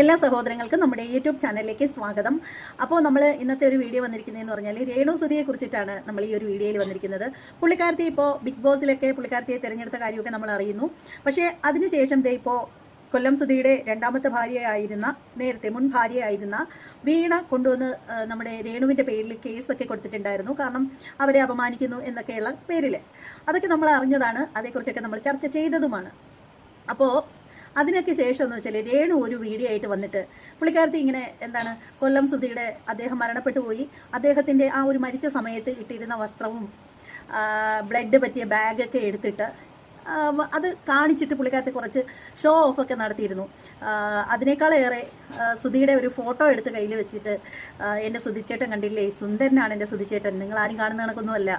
എല്ലാ സഹോദരങ്ങൾക്കും നമ്മുടെ യൂട്യൂബ് ചാനലിലേക്ക് സ്വാഗതം. അപ്പോൾ നമ്മൾ ഇന്നത്തെ ഒരു വീഡിയോ വന്നിരിക്കുന്നതെന്ന് പറഞ്ഞാൽ രേണു സുധിയെ കുറിച്ചിട്ടാണ് നമ്മൾ ഈ ഒരു വീഡിയോയിൽ വന്നിരിക്കുന്നത്. പുള്ളിക്കാരത്തി ഇപ്പോൾ ബിഗ് ബോസിലൊക്കെ പുള്ളിക്കാരത്തിയെ തിരഞ്ഞെടുത്ത കാര്യമൊക്കെ നമ്മൾ അറിയുന്നു. പക്ഷേ അതിനുശേഷം ദേ ഇപ്പോൾ കൊല്ലം സുധിയുടെ രണ്ടാമത്തെ ഭാര്യയായിരുന്ന നേരത്തെ മുൻ ഭാര്യയായിരുന്ന വീണ കൊണ്ടുവന്ന് നമ്മുടെ രേണുവിന്റെ പേരിൽ കേസൊക്കെ കൊടുത്തിട്ടുണ്ടായിരുന്നു. കാരണം അവരെ അപമാനിക്കുന്നു എന്നൊക്കെയുള്ള പേരിൽ അതൊക്കെ നമ്മൾ അറിഞ്ഞതാണ്. അതേക്കുറിച്ചൊക്കെ നമ്മൾ ചർച്ച ചെയ്തതുമാണ്. അപ്പോൾ അതിനൊക്കെ ശേഷം എന്ന് വെച്ചാൽ രേണു ഒരു വീഡിയോ ആയിട്ട് വന്നിട്ട് പുള്ളിക്കാരത്തി ഇങ്ങനെ എന്താണ് കൊല്ലം സുധിയുടെ അദ്ദേഹം മരണപ്പെട്ടു പോയി. അദ്ദേഹത്തിന്റെ ആ ഒരു മരിച്ച സമയത്ത് ഇട്ടിരുന്ന വസ്ത്രവും ബ്ലഡ് പറ്റിയ ബാഗൊക്കെ എടുത്തിട്ട് അത് കാണിച്ചിട്ട് പുള്ളിക്കാരത്തെ കുറച്ച് ഷോ ഓഫ് ഒക്കെ നടത്തിയിരുന്നു. അതിനേക്കാളേറെ സുധിയുടെ ഒരു ഫോട്ടോ എടുത്ത് കയ്യിൽ വെച്ചിട്ട് എന്റെ സുധിച്ചേട്ടൻ കണ്ടില്ലേ? സുന്ദരനാണ് എന്റെ സുധിച്ചേട്ടൻ. നിങ്ങൾ ആരും കാണുന്ന കണക്കൊന്നുമല്ല.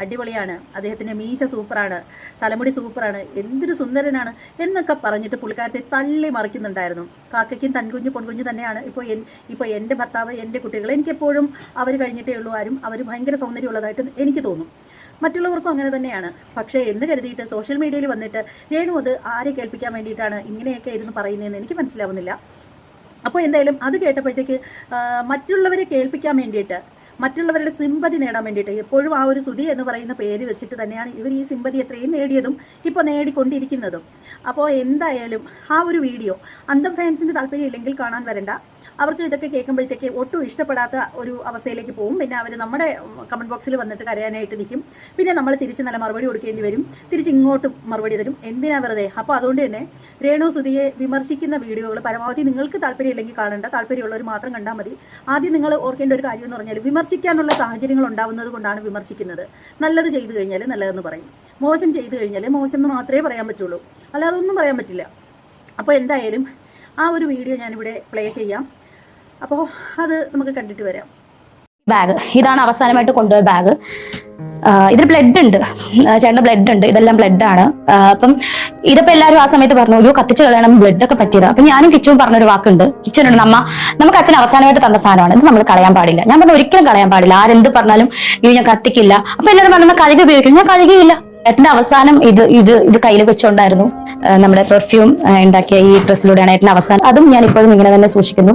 അടിപൊളിയാണ്. അദ്ദേഹത്തിന്റെ മീശ സൂപ്പറാണ്. തലമുടി സൂപ്പറാണ്. എന്തൊരു സുന്ദരനാണ് എന്നൊക്കെ പറഞ്ഞിട്ട് പുള്ളിക്കാരത്തെ തള്ളി മറിക്കുന്നുണ്ടായിരുന്നു. കാക്കയ്ക്കും തൻകുഞ്ഞ് പൊൺകുഞ്ഞ് തന്നെയാണ്. ഇപ്പോൾ എൻ ഇപ്പോൾ എന്റെ ഭർത്താവ് എന്റെ കുട്ടികൾ. എനിക്കെപ്പോഴും അവർ കഴിഞ്ഞിട്ടേ ഉള്ളൂ ആരും. അവർ ഭയങ്കര സൗന്ദര്യമുള്ളതായിട്ട് എനിക്ക് തോന്നും. മറ്റുള്ളവർക്കും അങ്ങനെ തന്നെയാണ്. പക്ഷേ എന്ന് കരുതിയിട്ട് സോഷ്യൽ മീഡിയയിൽ വന്നിട്ട് രേണു അത് ആരെ കേൾപ്പിക്കാൻ വേണ്ടിയിട്ടാണ് ഇങ്ങനെയൊക്കെ ഇരുന്ന് പറയുന്നതെന്ന് എനിക്ക് മനസ്സിലാവുന്നില്ല. അപ്പോൾ എന്തായാലും അത് കേട്ടപ്പോഴത്തേക്ക് മറ്റുള്ളവരെ കേൾപ്പിക്കാൻ വേണ്ടിയിട്ട് മറ്റുള്ളവരുടെ സിമ്പതി നേടാൻ വേണ്ടിയിട്ട് എപ്പോഴും ആ ഒരു സുതി എന്ന് പറയുന്ന പേര് വെച്ചിട്ട് തന്നെയാണ് ഇവർ ഈ സിമ്പതി എത്രയും നേടിയതും ഇപ്പോൾ നേടിക്കൊണ്ടിരിക്കുന്നതും. അപ്പോൾ എന്തായാലും ആ ഒരു വീഡിയോ അന്തം ഫാൻസിന്റെ താല്പര്യം ഇല്ലെങ്കിൽ കാണാൻ വരണ്ട. അവർക്ക് ഇതൊക്കെ കേൾക്കുമ്പോഴത്തേക്ക് ഒട്ടും ഇഷ്ടപ്പെടാത്ത ഒരു അവസ്ഥയിലേക്ക് പോകും. പിന്നെ അവർ നമ്മുടെ കമന്റ് ബോക്സിൽ വന്നിട്ട് കരയാനായിട്ട് നിൽക്കും. പിന്നെ നമ്മൾ തിരിച്ച് നല്ല മറുപടി കൊടുക്കേണ്ടി വരും. തിരിച്ച് ഇങ്ങോട്ട് മറുപടി തരും. എന്തിനാ വെറുതെ? അപ്പോൾ അതുകൊണ്ട് തന്നെ രേണു സുധിയെ വിമർശിക്കുന്ന വീഡിയോകൾ പരമാവധി നിങ്ങൾക്ക് താല്പര്യമില്ലെങ്കിൽ കാണേണ്ട. താല്പര്യമുള്ളവർ മാത്രം കണ്ടാൽ മതി. ആദ്യം നിങ്ങൾ ഓർക്കേണ്ട ഒരു കാര്യം എന്ന് പറഞ്ഞാൽ വിമർശിക്കാനുള്ള സാഹചര്യങ്ങൾ ഉണ്ടാവുന്നത് കൊണ്ടാണ് വിമർശിക്കുന്നത്. നല്ലത് ചെയ്തു കഴിഞ്ഞാൽ നല്ലതെന്ന് പറയും. മോശം ചെയ്തു കഴിഞ്ഞാൽ മോശം എന്ന് മാത്രമേ പറയാൻ പറ്റുള്ളൂ. അല്ലാതെ ഒന്നും പറയാൻ പറ്റില്ല. അപ്പോൾ എന്തായാലും ആ ഒരു വീഡിയോ ഞാനിവിടെ പ്ലേ ചെയ്യാം. അപ്പോൾ അത് നമുക്ക് കണ്ടിട്ട് വരാം. ബാഗ് ഇതാണ് അവസാനമായിട്ട് കൊണ്ടുപോയ ബാഗ് ഇതിൽ ബ്ലഡ് ഉണ്ട്. ചേട്ടൻ ചേട്ടന്റെ ബ്ലഡ് ഉണ്ട്. ഇതെല്ലാം ബ്ലഡ് ആണ്. ആ, അപ്പം ഇതിപ്പോ എല്ലാവരും ആ സമയത്ത് പറഞ്ഞു അയ്യോ കത്തിച്ച് കളയണം. ബ്ലഡ് ഒക്കെ പറ്റിയത്. അപ്പൊ ഞാനും കിച്ചും പറഞ്ഞൊരു വാക്കുണ്ട്. കിച്ചനുണ്ട് നമ്മ നമുക്ക് അച്ഛൻ അവസാനമായിട്ട് തന്ന സാധനമാണ്. ഇത് നമ്മൾ കളയാൻ പാടില്ല. ഞാൻ പറഞ്ഞു ഒരിക്കലും കളയാൻ പാടില്ല. ആരെന്ത് പറഞ്ഞാലും ഇത് ഞാൻ കത്തിക്കില്ല. അപ്പൊ എല്ലാവരും പറഞ്ഞു "എന്നാ കഴുകി ഉപയോഗിക്കും ഞാൻ കഴുകിയില്ല. ഏട്ടന്റെ അവസാനം ഇത് ഇത് ഇത് കയ്യിൽ വെച്ചുകൊണ്ടായിരുന്നു നമ്മുടെ പെർഫ്യൂം ഉണ്ടാക്കിയ ഈ ഡ്രസ്സിലൂടെയാണ് ഏട്ടന്റെ അവസാനം. അതും ഞാൻ ഇപ്പോഴും ഇങ്ങനെ തന്നെ സൂക്ഷിക്കുന്നു.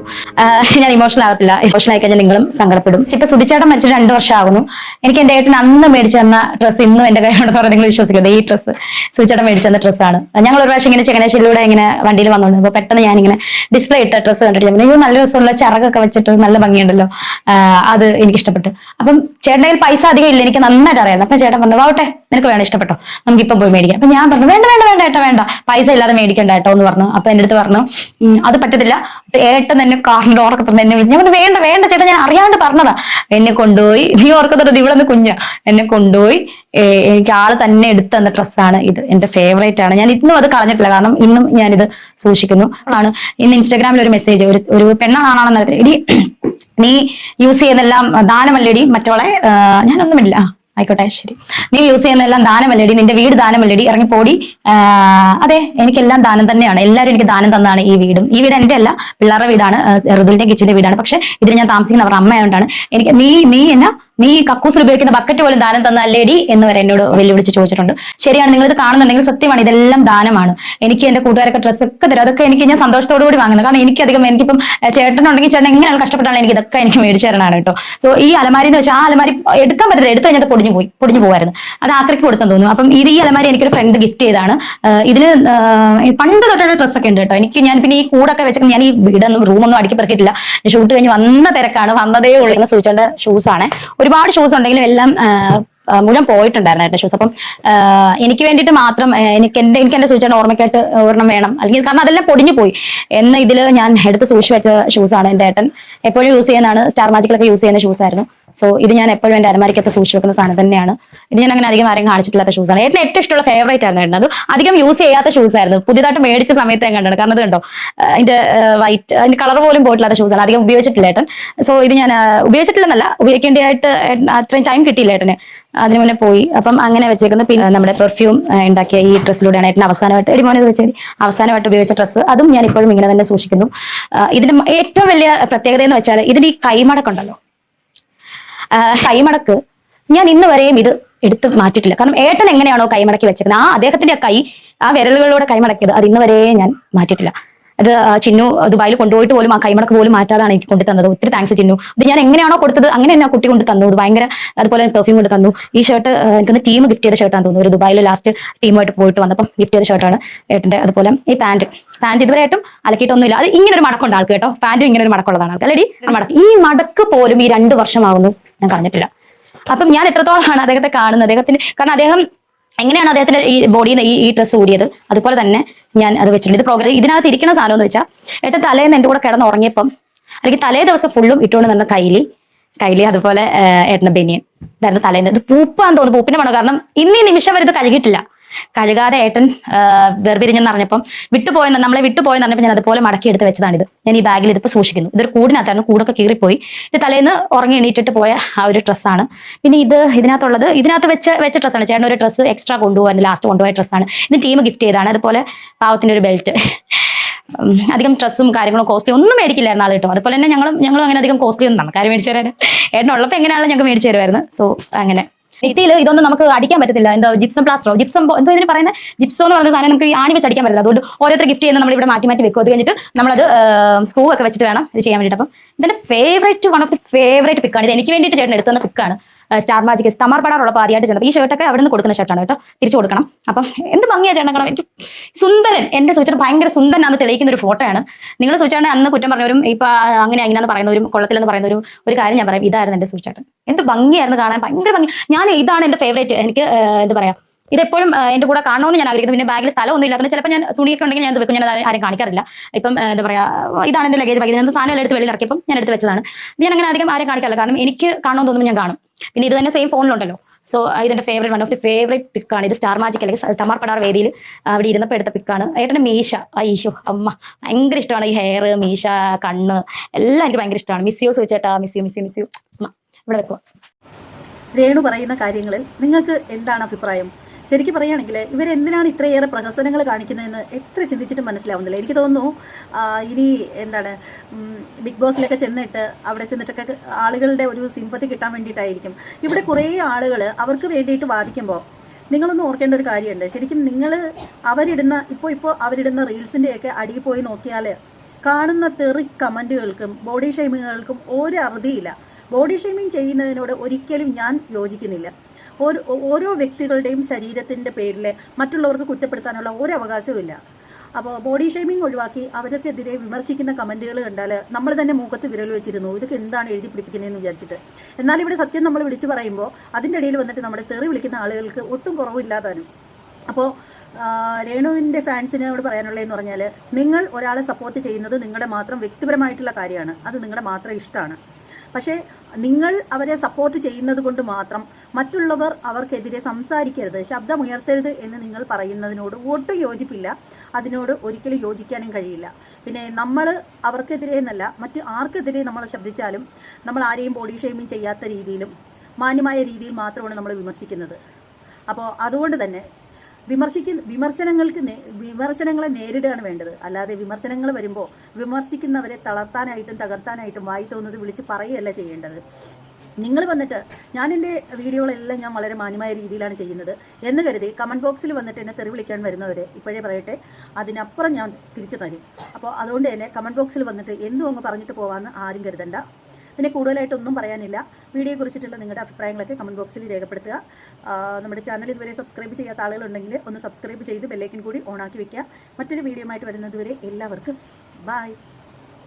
ഞാൻ ഇമോഷണൽ ആകത്തില്ല ഇമോഷണൽ ആയി കഴിഞ്ഞാൽ നിങ്ങളും സങ്കടപ്പെടും. ഇപ്പൊ സുധിച്ചേട്ടൻ മരിച്ചിട്ട് രണ്ടു വർഷം ആകുന്നു എനിക്ക് എന്റെ ഏട്ടൻ അന്ന് മേടിച്ചു തന്ന ഡ്രസ്സ് ഇന്നും എന്റെ കയ്യിലുണ്ടെന്ന് പറഞ്ഞാൽ നിങ്ങൾ വിശ്വസിക്കുന്നത് ഈ ഡ്രസ്സ് സുധിച്ചേട്ടൻ മേടിച്ചു തന്ന ഡ്രസ്സാണ് ഞങ്ങൾ ഒരു പ്രാവശ്യം ഇങ്ങനെ ചങ്ങനാശ്ശേരിയിലൂടെ ഇങ്ങനെ വണ്ടിയിൽ വന്നോണ്ട് അപ്പൊ പെട്ടെന്ന് ഞാൻ ഇങ്ങനെ ഡിസ്പ്ലേ ഇട്ട ഡ്രസ് കണ്ടിട്ട് ഞാൻ നല്ല രസമുള്ള ചിറകൊക്കെ വെച്ചിട്ട് നല്ല ഭംഗിയുണ്ടല്ലോ. അത് എനിക്ക് ഇഷ്ടപ്പെട്ടു അപ്പം ചേട്ടന്റെ പൈസ അധികം ഇല്ല. എനിക്ക് നന്നായിട്ട് അറിയാം അപ്പൊ ചേട്ടൻ പറഞ്ഞു വാവട്ടെ നിനക്ക് വേണം ഇഷ്ടപ്പെട്ടോ നമുക്ക് ഇപ്പൊ പോയി മേടിക്കാം. അപ്പൊ ഞാൻ പറഞ്ഞു വേണ്ട വേണ്ട വേണ്ട ഏട്ടാ വേണ്ട. പൈസ ഇല്ലാതെ മേടിക്കണ്ട ഏട്ടോ എന്ന് പറഞ്ഞു. അപ്പൊ എന്റെ അടുത്ത് പറഞ്ഞു അത് പറ്റത്തില്ല. ഏട്ടൻ തന്നെ കാറിന്റെ ഡോറൊക്കെ തന്നെ എന്നെ ഞാൻ പറഞ്ഞു വേണ്ട വേണ്ട ചേട്ടാ ഞാൻ അറിയാണ്ട് പറഞ്ഞതാ. എന്നെ കൊണ്ടുപോയി നീ ഓർക്കുന്നത് ഇവിടെ നിന്ന് കുഞ്ഞ. എന്നെ കൊണ്ടുപോയി എനിക്ക് ആൾ തന്നെ എടുത്തു തന്ന ഡ്രസ്സാണ് ഇത്. എന്റെ ഫേവറേറ്റ് ആണ്. ഞാൻ ഇന്നും അത് കളഞ്ഞിട്ടില്ല. കാരണം ഇന്നും ഞാനിത് സൂക്ഷിക്കുന്നു. ആണ് ഇന്ന് ഇൻസ്റ്റാഗ്രാമിൽ ഒരു മെസ്സേജ് ഒരു ഒരു പെണ്ണാണെന്നറിയാം ഇടി നീ യൂസ് ചെയ്യുന്നെല്ലാം ദാനമല്ലടി മറ്റോളെ ഞാനൊന്നുമില്ല. ആയിക്കോട്ടെ ശരി. നീ യൂസ് ചെയ്യുന്ന എല്ലാം ദാനമല്ലടി? നിന്റെ വീട് ദാനമല്ലടി? ഇറങ്ങിപ്പോടി. പോടി അതെ എനിക്കെല്ലാം ദാനം തന്നെയാണ്. എല്ലാവരും എനിക്ക് ദാനം തന്നാണ് ഈ വീടും. ഈ വീട് എന്റെ അല്ല പിള്ളേരുടെ വീടാണ് ഋതുലിന്റെ കിച്ചുവിന്റെ വീടാണ്. പക്ഷെ ഇതിൽ ഞാൻ താമസിക്കുന്ന അവരുടെ അമ്മയായതുകൊണ്ടാണ് എനിക്ക് നീ നീ എന്നാ നീ കക്കൂസിൽ ഉപയോഗിക്കുന്ന ബക്കറ്റ് പോലും ദാനം തന്ന അല്ലേടി എന്ന് വരെ എന്നോട് വെല്ലുവിളിച്ച് ചോദിച്ചിട്ടുണ്ട്. ശരിയാണ് നിങ്ങൾ ഇത് കാണുന്നുണ്ടെങ്കിൽ സത്യമാണ് ഇതെല്ലാം ദാനമാണ്. എനിക്ക് എന്റെ കൂട്ടുകാരൊക്കെ ഡ്രസ്സ് ഒക്കെ തരും. അതൊക്കെ എനിക്ക് ഞാൻ സന്തോഷത്തോടു കൂടി വാങ്ങുന്നത് കാരണം എനിക്കധികം എനിക്കിപ്പം ചേട്ടനുണ്ടെങ്കിൽ ചേട്ടൻ എങ്ങനെയാണ് കഷ്ടപ്പെട്ടാണ് എനിക്ക് ഇതൊക്കെ എനിക്ക് മേടിച്ചു തരണമാണ് കേട്ടോ. സോ ഈ അലമാരി എന്ന് വെച്ചാൽ ആ അലമാരി എടുക്കാൻ പറ്റില്ല എടുത്തു കഴിഞ്ഞാൽ പൊടിഞ്ഞു പോയി പൊടിഞ്ഞു പോകായിരുന്നു അത് ആക്രിക്ക് കൊടുത്തെന്ന് തോന്നുന്നു. അപ്പം ഇത് ഈ അലമാരി എനിക്കൊരു ഫ്രണ്ട് ഗിഫ്റ്റ് ചെയ്താണ്. ഇതിന് പണ്ട് തൊട്ടുള്ള ഡ്രസ്സൊക്കെ ഉണ്ട് കേട്ടോ. എനിക്ക് ഞാൻ പിന്നെ ഈ കൂടൊക്കെ വെച്ചിട്ട് ഞാൻ ഈ വീടൊന്നും റൂമൊന്നും അടുക്കി ഷൂട്ട് കഴിഞ്ഞ് വന്ന തിരക്കാണ്. വന്നതേ ഉള്ളൂ. എന്ന് സൂചിച്ചേണ്ട ഷൂസ് ആണ് ഒരുപാട് ഷൂസ് ഉണ്ടെങ്കിലും എല്ലാം മുഴുവൻ പോയിട്ടുണ്ടായിരുന്നു കേട്ടോ ഷൂസ് അപ്പം എനിക്ക് വേണ്ടിയിട്ട് മാത്രം എനിക്ക് എന്റെ എനിക്ക് എന്റെ സൂചിച്ചേണ്ട ഓർമ്മയ്ക്കായിട്ട് ഒരെണ്ണം വേണം. അല്ലെങ്കിൽ കാരണം അതെല്ലാം പൊടിഞ്ഞു പോയി. എന്ന ഇതിൽ ഞാൻ എടുത്ത് സൂക്ഷിച്ച് വെച്ച ഷൂസ് ആണ് എന്റെ ഏട്ടൻ. എപ്പോഴും യൂസ് ചെയ്യുന്നതാണ് സ്റ്റാർ മാജിക്കിലൊക്കെ യൂസ് ചെയ്യുന്ന ഷൂസ് ആയിരുന്നു. സോ ഇത് ഞാൻ എപ്പോഴും എന്റെ അലമാരിക്കകത്ത് സൂക്ഷിച്ച് വെക്കുന്ന സാധനം തന്നെയാണ്. ഇത് ഞാൻ അങ്ങനെ അധികം ആരെയും കാണിച്ചിട്ടില്ലാത്ത ഷൂസ് ആണ്. ഏട്ടന് ഏറ്റവും ഇഷ്ടമുള്ള ഫേവറേറ്റ് ആണ് ഏട്ടൻ അത്. അധികം യൂസ് ചെയ്യാത്ത ഷൂസ് ആയിരുന്നു. പുതിയതായിട്ട് മേടിച്ച സമയത്ത് ഞാൻ കണ്ടത്. കാരണം അത് കണ്ടോ? അതിന്റെ വൈറ്റ് അതിന്റെ കളർ പോലും പോയിട്ടില്ലാത്ത ഷൂസ് ആണ്. അധികം ഉപയോഗിച്ചിട്ടില്ല ഏട്ടൻ. സോ ഇത് ഞാൻ ഉപയോഗിച്ചിട്ടില്ലെന്നല്ല. ഉപയോഗിക്കേണ്ടതായിട്ട് അത്രയും ടൈം കിട്ടിയില്ല ഏട്ടന്. അതിന് മുന്നേ പോയി. അപ്പം അങ്ങനെ വെച്ചേക്കുന്നത് പിന്നെ നമ്മുടെ പെർഫ്യൂം ഉണ്ടാക്കിയ ഈ ഡ്രസ്സിലൂടെയാണ് ഏറ്റവും അവസാനമായിട്ട് എടി മോനെ ഇത് വെച്ചേരി അവസാനമായിട്ട് ഉപയോഗിച്ച ഡ്രസ്സ് അതും ഞാൻ ഇപ്പോഴും ഇങ്ങനെ തന്നെ സൂക്ഷിക്കുന്നു. ഇതിന്റെ ഏറ്റവും വലിയ പ്രത്യേകത എന്ന് വെച്ചാൽ ഇതിന് ഈ കൈമടക്കുണ്ടല്ലോ. കൈമടക്ക്. ഞാൻ ഇന്ന് വരെയും ഇത് എടുത്ത് മാറ്റിട്ടില്ല കാരണം ഏട്ടൻ എങ്ങനെയാണോ കൈമടക്കി വെച്ചിരുന്നത് ആ അദ്ദേഹത്തിന്റെ കൈ ആ വിരലുകളിലൂടെ കൈമടക്കിയത് അത് ഇന്ന് വരെ ഞാൻ മാറ്റിട്ടില്ല അത് ചിന്നു ദുബായിൽ കൊണ്ടുപോയിട്ട് പോലും ആ കൈമടക്ക് പോലും മാറ്റാതാണ് എനിക്ക് കൊണ്ടു തന്നത്. ഒത്തിരി താങ്ക്സ് ചിന്നു. അത് ഞാൻ എങ്ങനെയാണോ കൊടുത്തത് അങ്ങനെ തന്നെ കുട്ടി കൊണ്ട് തന്നു. ഭയങ്കര അതുപോലെ പെർഫ്യൂം കൊണ്ട് തന്നു. ഈ ഷർട്ട് എനിക്കൊന്ന് ടീം ഗിഫ്റ്റ് ചെയ്ത ഷർട്ടാണ് തോന്നുന്നു. ഒരു ദുബായിൽ ലാസ്റ്റ് ടീമായിട്ട് പോയിട്ട് വന്നപ്പം ഗിഫ്റ്റ് ചെയ്ത ഷർട്ടാണ് ഏട്ടന്റെ അതുപോലെ ഈ പാന്റ് പാന്റ് ഇതുവരെയായിട്ടും അലക്കിയിട്ടൊന്നുമില്ല. അത് ഇങ്ങനെ ഒരു മടക്കുണ്ട് ആൾക്ക് കേട്ടോ. പാന്റും ഇങ്ങനെ ഒരു മടക്കുള്ളതാണ് ആൾക്ക്. അല്ലെടി മടക്ക്. ഈ മടക്ക് പോലും ഈ രണ്ട് വർഷമാകുന്നു ഞാൻ കളഞ്ഞിട്ടില്ല അപ്പം ഞാൻ എത്രത്തോളമാണ് അദ്ദേഹത്തെ കാണുന്നത്? അദ്ദേഹത്തിന് കാരണം അദ്ദേഹം എങ്ങനെയാണ് അദ്ദേഹത്തിന്റെ ഈ ബോഡിയിൽ ഈ ഈ ഡ്രസ്സ് ഊരിയത്? അതുപോലെ തന്നെ ഞാൻ അത് വെച്ചിട്ടുണ്ട്. ഇത് പ്രോഗ്രാം ഇതിനകത്ത് ഇരിക്കുന്ന സാധനം എന്ന് വെച്ചാൽ ഏട്ടൻ തലേന്ന് എന്റെ കൂടെ കിടന്ന് ഉറങ്ങിയപ്പം അല്ലെങ്കിൽ തലേ ദിവസം ഫുള്ളും ഇട്ടുകൊണ്ട് നിന്ന കൈലി കൈലി അതുപോലെ ഏഹ്, ഏട്ടന്റെ ബനിയൻ. ഇതായിരുന്നു തലേന്ന്. ഇത് പൂപ്പാന്ന് തോന്നുന്നു. പൂപ്പിന്റെ മണം? കാരണം ഇന്നീ നിമിഷം വരെ ഇത് കഴുകിയിട്ടില്ല. കഴുകാതെ ഏട്ടൻ വേർപിരിഞ്ഞെന്ന് അറിഞ്ഞപ്പം വിട്ടുപോയെന്ന് നമ്മളെ വിട്ടുപോയെന്ന് അറിഞ്ഞപ്പോൾ ഞാൻ അതുപോലെ മടക്കി എടുത്ത് വെച്ചതാണിത്. ഞാൻ ഈ ബാഗിൽ ഇതിപ്പോൾ സൂക്ഷിക്കുന്നു. ഇതൊരു കൂടിനകത്തായിരുന്നു കൂടൊക്കെ കീറിപ്പോയി. ഇത് തലേന്ന് ഉറങ്ങി എണീറ്റിട്ട് പോയ ആ ഒരു ഡ്രസ്സാണ് പിന്നെ ഇത് ഇതിനകത്തുള്ളത് ഇതിനകത്ത് വെച്ച വെച്ച ഡ്രസ്സാണ് ചേട്ടൻ ഒരു ഡ്രസ്സ് എക്സ്ട്രാ കൊണ്ടുപോകാൻ ലാസ്റ്റ് കൊണ്ടുപോയ ഡ്രസ്സാണ് ഇത് ടീം ഗിഫ്റ്റ് ചെയ്തതാണ്. അതുപോലെ പാവത്തിന്റെ ഒരു ബെൽറ്റ് അധികം ഡ്രസ്സും കാര്യങ്ങളും കോസ്റ്റ്ലി ഒന്നും മേടിക്കില്ലായിരുന്നു ആൾ കേട്ടോ. അതുപോലെ തന്നെ ഞങ്ങളും ഞങ്ങളും അങ്ങനെ അധികം കോസ്റ്റ്ലി ഒന്നും നമുക്ക് ആരും മേടിച്ചു തരാൻ ഏട്ടനുള്ളപ്പോൾ എങ്ങനെയാണല്ലോ ഞങ്ങൾക്ക് മേടിച്ചു തരുമായിരുന്നു. സോ അങ്ങനെ. ഭിത്തിയിൽ ഇതൊന്നും നമുക്ക് അടിക്കാൻ പറ്റത്തില്ല. എന്തോ ജിപ്സം പ്ലാസ്റ്ററോ ജിപ്സം എന്തോ ഇതിന് പറയുന്നത് ജിപ്സോ എന്ന് പറഞ്ഞ സാധനം നമുക്ക് ഈ ആണി വെച്ച് അടിക്കാൻ പറ്റില്ല അതുകൊണ്ട് ഓരോരുത്തർ ഗിഫ്റ്റ് ചെയ്യുന്ന നമ്മൾ ഇവിടെ മാറ്റി മാറ്റി വെക്കും. അത് കഴിഞ്ഞിട്ട് നമ്മളത് സ്ക്രൂ ഒക്കെ വെച്ചിട്ട് വേണം ഇത് ചെയ്യാൻ വേണ്ടിയിട്ട്. അപ്പം ഇതിന്റെ favourite one of the favourite പിക്കാണ് ഇത് എനിക്ക് വേണ്ടിയിട്ട് ചേട്ടൻ എടുത്തുന്ന പിക്കാണ് സ്റ്റാർ മാജിക് തമാർ പടാറുള്ളപ്പോൾ ആദ്യമായിട്ട് ചെന്നപ്പോൾ ഈ ഷർട്ടൊക്കെ അവിടെ നിന്ന് കൊടുക്കുന്ന ഷർട്ടാണ് കേട്ടോ. തിരിച്ചു കൊടുക്കണം. അപ്പം എന്ത് ഭംഗിയാ ചേട്ടൻ എനിക്ക് സുന്ദരൻ എന്റെ സുച്ചർ ഭയങ്കര സുന്ദരനാന്ന് തെളിയിക്കുന്ന ഒരു ഫോട്ടോയാണ് നിങ്ങൾ സൂചാണ് അന്ന് കുറ്റം പറഞ്ഞവരും ഇപ്പൊ അങ്ങനെ അങ്ങനെയാന്ന് പറയുന്നവരും കൊള്ളത്തിലെന്ന് പറയുന്ന ഒരു ഒരു കാര്യം ഞാൻ പറയാം. ഇതായിരുന്നു എന്റെ സുച്ചാട്ടൻ എന്ത് ഭംഗിയായിരുന്നു കാണാൻ. ഭയങ്കര ഭംഗി. ഞാൻ ഇതാണ് എന്റെ ഫേവറേറ്റ് എനിക്ക് എന്ത് പറയാ ഇതെപ്പോഴും എന്റെ കൂടെ കാണണമെന്ന് ഞാൻ ആഗ്രഹിക്കുന്നു. പിന്നെ ബാഗിൽ സ്ഥലമൊന്നും ഇല്ലാത്തത് ചിലപ്പോൾ ഞാൻ തുണിയൊക്കെ ഉണ്ടെങ്കിൽ ഞാൻ വെക്കും. ഞാൻ ആരും കാണിക്കാറില്ല. ഇപ്പം എന്താ പറയാ ഇതാണ് എന്റെ ലഗേജ് ബാഗ് ഞാൻ സാധനം എടുത്ത് വെളിയിൽ ഇറക്കിയപ്പം ഞാൻ എടുത്ത് വെച്ചതാണ്. ഞാൻ അങ്ങനെ അധികം ആരും കാണിക്കാറില്ല. കാരണം എനിക്ക് കാണണമെന്ന് തോന്നുമ്പോൾ ഞാൻ കാണും. പിന്നെ ഇത് തന്നെ സെയിം ഫോണിലുണ്ടല്ലോ സോ ഇതിന്റെ favourite one of the favourite പിക്കാണ് ഇത് സ്റ്റാർ മാജിക് അല്ലെങ്കിൽ തമാർ പടാർ വേദിയിൽ അവിടെ ഇരുന്നപ്പോൾ എടുത്ത പിക്കാണ് ഏട്ടന്റെ മീശ. ഈശോ അമ്മ. ഭയങ്കര ഇഷ്ടമാണ് ഈ ഹെയർ മീശ കണ്ണ്. എല്ലാം എനിക്ക് ഭയങ്കര ഇഷ്ടമാണ്. Miss you ചോദിച്ചേട്ടാ miss you miss you miss you അമ്മ ഇവിടെ വെക്കുക. രേണു പറയുന്ന കാര്യങ്ങളിൽ നിങ്ങൾക്ക് എന്താണ് അഭിപ്രായം? ശരിക്കും പറയുകയാണെങ്കിൽ ഇവരെന്തിനാണ് ഇത്രയേറെ പ്രഹസനങ്ങൾ കാണിക്കുന്നതെന്ന് എത്ര ചിന്തിച്ചിട്ട് മനസ്സിലാവുന്നില്ല. എനിക്ക് തോന്നുന്നു ഇനി എന്താണ് ബിഗ് ബോസിലൊക്കെ ചെന്നിട്ട് അവിടെ ചെന്നിട്ടൊക്കെ ആളുകളുടെ ഒരു സിമ്പത്തി കിട്ടാൻ വേണ്ടിയിട്ടായിരിക്കും. ഇവിടെ കുറേ ആളുകൾ അവർക്ക് വേണ്ടിയിട്ട് വാദിക്കുമ്പോൾ നിങ്ങളൊന്നും ഓർക്കേണ്ട ഒരു കാര്യമുണ്ട്. ശരിക്കും നിങ്ങൾ അവരിടുന്ന ഇപ്പോൾ ഇപ്പോൾ അവരിടുന്ന റീൽസിന്റെയൊക്കെ അടിയിൽ പോയി നോക്കിയാൽ കാണുന്ന തെറി കമന്റുകൾക്കും ബോഡി ഷെയ്മിങ്ങുകൾക്കും ഒരു അറുതിയില്ല. ബോഡി ഷെയ്മിങ് ചെയ്യുന്നതിനോട് ഒരിക്കലും ഞാൻ യോജിക്കുന്നില്ല. ഓരോ വ്യക്തികളുടെയും ശരീരത്തിന്റെ പേരിൽ മറ്റുള്ളവർക്ക് കുറ്റപ്പെടുത്താനുള്ള ഒരു അവകാശവും ഇല്ല അപ്പോൾ ബോഡി ഷെയ്മിങ് ഒഴിവാക്കി അവർക്കെതിരെ വിമർശിക്കുന്ന കമന്റുകൾ കണ്ടാൽ നമ്മൾ തന്നെ മൂക്കത്ത് വിരൽ വെച്ചിരുന്നു. ഇതൊക്കെ എന്താണ് എഴുതി പിടിപ്പിക്കുന്നതെന്ന് വിചാരിച്ചിട്ട്. എന്നാൽ ഇവിടെ സത്യം നമ്മൾ വിളിച്ചു പറയുമ്പോൾ അതിന്റെ ഇടയിൽ വന്നിട്ട് നമ്മുടെ തെറി വിളിക്കുന്ന ആളുകൾക്ക് ഒട്ടും കുറവില്ലാതാനും അപ്പോൾ രേണുവിന്റെ ഫാൻസിനോട് പറയാനുള്ളതെന്ന് പറഞ്ഞാൽ നിങ്ങൾ ഒരാളെ സപ്പോർട്ട് ചെയ്യുന്നത് നിങ്ങളുടെ മാത്രം വ്യക്തിപരമായിട്ടുള്ള കാര്യമാണ്. അത് നിങ്ങളുടെ മാത്രം ഇഷ്ടമാണ്. പക്ഷേ നിങ്ങൾ അവരെ സപ്പോർട്ട് ചെയ്യുന്നത് കൊണ്ട് മാത്രം മറ്റുള്ളവർ അവർക്കെതിരെ സംസാരിക്കരുത് ശബ്ദമുയർത്തരുത് എന്ന് നിങ്ങൾ പറയുന്നതിനോട് ഒട്ടും യോജിപ്പില്ല. അതിനോട് ഒരിക്കലും യോജിക്കാനും കഴിയില്ല. പിന്നെ നമ്മൾ അവർക്കെതിരെ എന്നല്ല മറ്റ് ആർക്കെതിരെ നമ്മൾ ശബ്ദിച്ചാലും നമ്മൾ ആരെയും ബോഡി ഷെയ്മിങ് ചെയ്യാത്ത രീതിയിലും മാന്യമായ രീതിയിൽ മാത്രമാണ് നമ്മൾ വിമർശിക്കുന്നത്. അപ്പോൾ അതുകൊണ്ട് തന്നെ വിമർശിക്കുന്ന വിമർശനങ്ങൾക്ക് വിമർശനങ്ങളെ നേരിടുകയാണ് വേണ്ടത്. അല്ലാതെ വിമർശനങ്ങൾ വരുമ്പോൾ വിമർശിക്കുന്നവരെ തളർത്താനായിട്ടും തകർത്താനായിട്ടും വായി തോന്നുന്നത് വിളിച്ച് പറയുകയല്ല ചെയ്യേണ്ടത്. നിങ്ങൾ വന്നിട്ട് ഞാൻ എന്റെ വീഡിയോകളെല്ലാം ഞാൻ വളരെ മാന്യമായ രീതിയിലാണ് ചെയ്യുന്നത് എന്ന് കരുതി കമന്റ് ബോക്സിൽ വന്നിട്ട് എന്നെ തെറി വിളിക്കാൻ വരുന്നവരെ ഇപ്പോഴേ പറയട്ടെ അതിനപ്പുറം ഞാൻ തിരിച്ചു തരും. അപ്പോൾ അതുകൊണ്ട് തന്നെ കമന്റ് ബോക്സിൽ വന്നിട്ട് എന്തും അങ്ങ് പറഞ്ഞിട്ട് പോകാമെന്ന് ആരും കരുതണ്ട. പിന്നെ കൂടുതലായിട്ടൊന്നും പറയാനില്ല. വീഡിയോയെ കുറിച്ചിട്ടുള്ള നിങ്ങളുടെ അഭിപ്രായങ്ങളൊക്കെ കമന്റ് ബോക്സിൽ രേഖപ്പെടുത്തുക. നമ്മുടെ ചാനൽ ഇതുവരെ സബ്സ്ക്രൈബ് ചെയ്യാത്ത ആളുകളുണ്ടെങ്കിൽ ഒന്ന് സബ്സ്ക്രൈബ് ചെയ്ത് ബെല്ലൈക്കൻ കൂടി ഓണാക്കി വെക്കുക. മറ്റൊരു വീഡിയോ ആയിട്ട് വരുന്നതുവരെ എല്ലാവർക്കും ബായ്